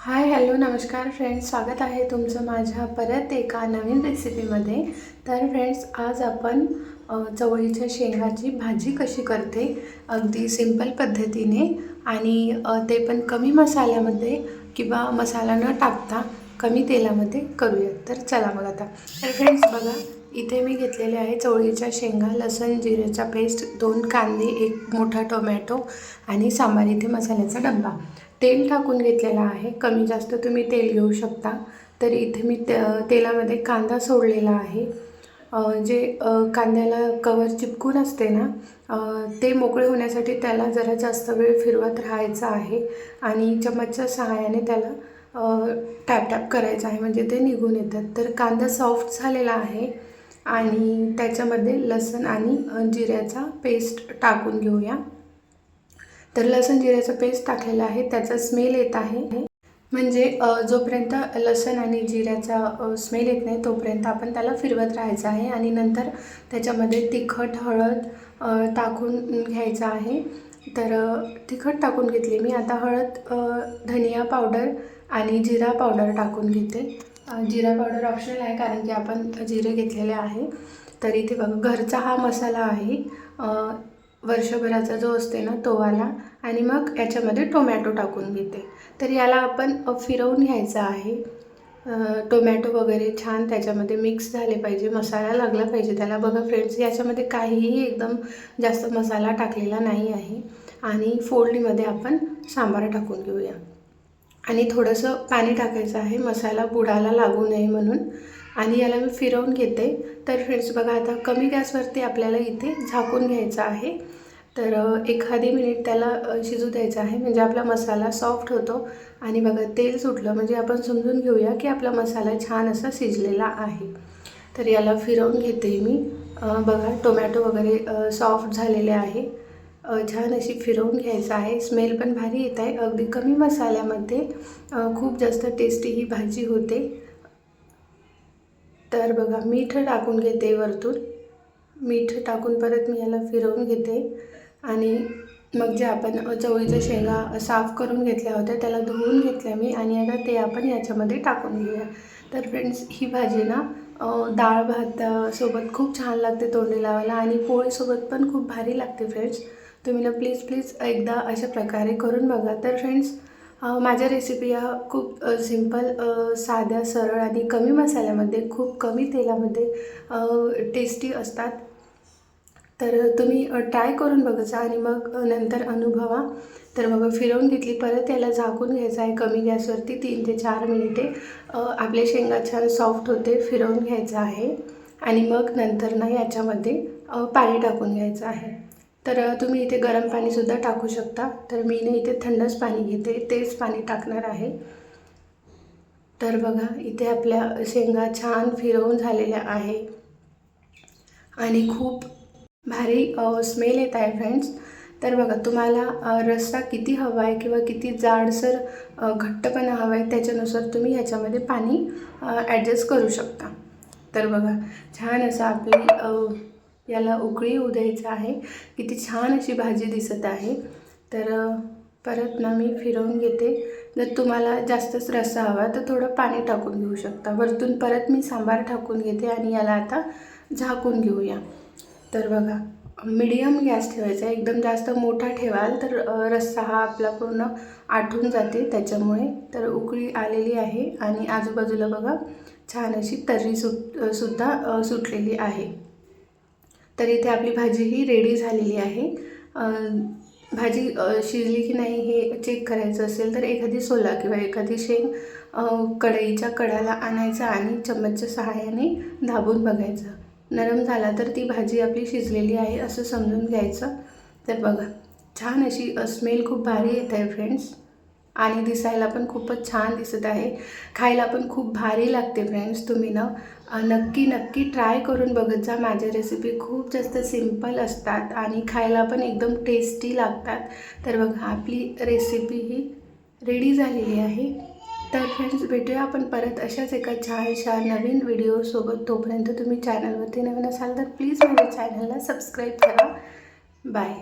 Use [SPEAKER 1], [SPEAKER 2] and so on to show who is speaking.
[SPEAKER 1] Hi hello नमस्कार friends. स्वागत आहे तुमचं माझ्या परत एका नवीन रेसिपीमध्ये. तर फ्रेंड्स आज आपण चवळीच्या शेंगाची भाजी कशी करते अगदी सिंपल पद्धतीने आणि ते पण कमी मसाल्यामध्ये किंवा मसाला न टाकता कमी तेलामध्ये करूयात. तर चला मग आता. तर फ्रेंड्स बघा इथे मी घेतलेले आहे चवळीच्या शेंगा लसण जिऱ्याचा पेस्ट दोन कांदे एक मोठा टोमॅटो आणि सांबार इथे मसाल्याचा डब्बा. तेल टाकून घेतलेलं आहे. कमी जास्त तुम्ही तेल घेऊ शकता. तर इथे मी ते तेलामध्ये कांदा सोडलेला आहे. जे कांद्याला कवर चिपकून असते ना ते मोकळे होण्यासाठी त्याला जरा जास्त वेळ फिरवत राहायचं आहे. आणि चम्मचच्या सहाय्याने त्याला टॅप टॅप करायचं आहे. म्हणजे ते निघून येतात. तर कांदा सॉफ्ट झालेला आहे. आणि त्याच्यामध्ये लसण आणि जिऱ्याचा पेस्ट टाकून घेऊया. तर लसूण जिऱ्याचा पेस्ट टाकलेला आहे त्याचा स्मेल येत आहे. म्हणजे जोपर्यंत लसण आणि जिऱ्याचा स्मेल येत नाही तोपर्यंत आपण त्याला फिरवत राहायचं आहे आणि नंतर त्याच्यामध्ये तिखट हळद टाकून घ्यायचं आहे. तर तिखट टाकून घेतली मी. आता हळद धनिया पावडर आणि जिरा पावडर टाकून घेते. जिरा पावडर ऑप्शनल आहे कारण की आपण जिरे घेतलेले आहे. तर इथे बघा घरचा हा मसाला आहे. वर्षभराचा जो असते ना तो वाला आणि मग याच्यामध्ये टोमॅटो टाकून घेते. तर याला आपण फिरवून घ्यायचं आहे. टोमॅटो वगैरे छान त्याच्यामध्ये मिक्स झाले पाहिजे मसाला लागला पाहिजे. त्याला बघा फ्रेंड्स याच्यामध्ये काहीही एकदम जास्त मसाला टाकलेला नाही आहे. आणि फोडणीमध्ये आपण सांबार टाकून घेऊया. आणि थोडंसं पाणी टाकायचं आहे. मसाला बुडाला लागू नये म्हणून. आणि याला मी फिरवून घेते. तर फ्रेंड्स बघा आता कमी गॅसवरती आपल्याला इथे झाकून घ्यायचं आहे. तर एखादी मिनिट त्याला शिजू द्यायचं आहे. म्हणजे आपला मसाला सॉफ्ट होतो. आणि बघा तेल सुटलं. म्हणजे आपण समजून घेऊया की आपला मसाला छान असा शिजलेला आहे. तर याला फिरवून घेते मी. बघा टोमॅटो वगैरे सॉफ्ट झालेले आहे. छान अशी फिरवून घ्यायचं आहे. स्मेल पण भारी येत आहे. अगदी कमी मसाल्यामध्ये खूप जास्त टेस्टी ही भाजी होते. तर बघा मीठ टाकून घेते वरतून. मीठ टाकून परत मी याला फिरवून घेते. आणि मग जे आपण चवळीच्या शेंगा साफ करून घेतल्या होत्या त्याला धुवून घेतल्या मी. आणि आता ते आपण याच्यामध्ये टाकून घेऊया. तर फ्रेंड्स ही भाजी ना डाळ भात सोबत खूप छान लागते तोंडी लावायला. आणि पोळीसोबत पण खूप भारी लागते फ्रेंड्स. तुम्ही ना प्लीज प्लीज एकदा अशा प्रकारे करून बघा. तर फ्रेंड्स माझ्या रेसिपी ह्या खूप सिंपल सिंपल साध्या सरळ आणि कमी मसाल्यामध्ये खूप कमी तेलामध्ये टेस्टी असतात. तर तुम्ही ट्राय करून बघायचा आणि मग नंतर अनुभवा. तर मग फिरवून घेतली परत याला झाकून घ्यायचं आहे कमी गॅसवरती तीन ते चार मिनिटे. आपले शेंगा छान सॉफ्ट होते फिरवून घ्यायचं आहे. आणि मग नंतर ना याच्यामध्ये पाणी टाकून घ्यायचं आहे. तर तुम्ही इथे गरम पाणीसुद्धा टाकू शकता. तर मी ना इथे थंडच पाणी घेते. तेच पाणी टाकणार आहे. तर बघा इथे आपल्या शेंगा छान फिरवून झालेल्या आहे. आणि खूप भारी स्मेल येत आहे फ्रेंड्स तर बघा तुम्हाला रस्सा किती हवा आहे किंवा किती जाडसर घट्टपणा हवा आहे त्याच्यानुसार तुम्ही ह्याच्यामध्ये पाणी ॲडजस्ट करू शकता. तर बघा छान असं आपली याला उकळी येऊ द्यायचं आहे. किती छान अशी भाजी दिसत आहे. तर परत ना मी फिरवून घेते. जर तुम्हाला जास्तच रस्सा हवा तर थोडं पाणी टाकून घेऊ शकता. वरतून परत मी सांबार टाकून घेते आणि याला आता झाकून घेऊया. तर बघा मिडियम गॅस ठेवायचा आहे. एकदम जास्त मोठा ठेवाल तर रस्सा हा आपला पूर्ण आठून जाते. त्याच्यामुळे तर उकळी आलेली आहे आणि आजूबाजूला बघा छान अशी तर्री सुट सुद्धा सुटलेली आहे. तर इथे आपली भाजी ही रेडी झालेली आहे. भाजी शिजली की नाही हे चेक करायचं असेल तर एखादी सोला किंवा एखादी शेंग कढईच्या कडाला आणायचं आणि चम्मचच्या सहाय्याने दाबून बघायचं. नरम झाला तर ती भाजी आपली शिजलेली आहे असं समजून घ्यायचं. तर बघा छान अशी स्मेल खूप भारी येत आहे फ्रेंड्स आणि दिसायला पण खूपच छान दिसत आहे. खायला पण खूप भारी लागते फ्रेंड्स तुम्ही ना नक्की नक्की ट्राय करून बघत जा. माझ्या रेसिपी खूप जास्त सिंपल असतात आणि खायला पण एकदम टेस्टी लागतात. तर बघा आपली रेसिपी ही रेडी झालेली आहे. तर फ्रेंड्स भेटूया आपण परत अशाच एका छानशा नवीन व्हिडिओसोबत तोपर्यंत तुम्ही चॅनलवरती नवीन असाल तर प्लीज माझ्या चॅनलला सबस्क्राईब करा. बाय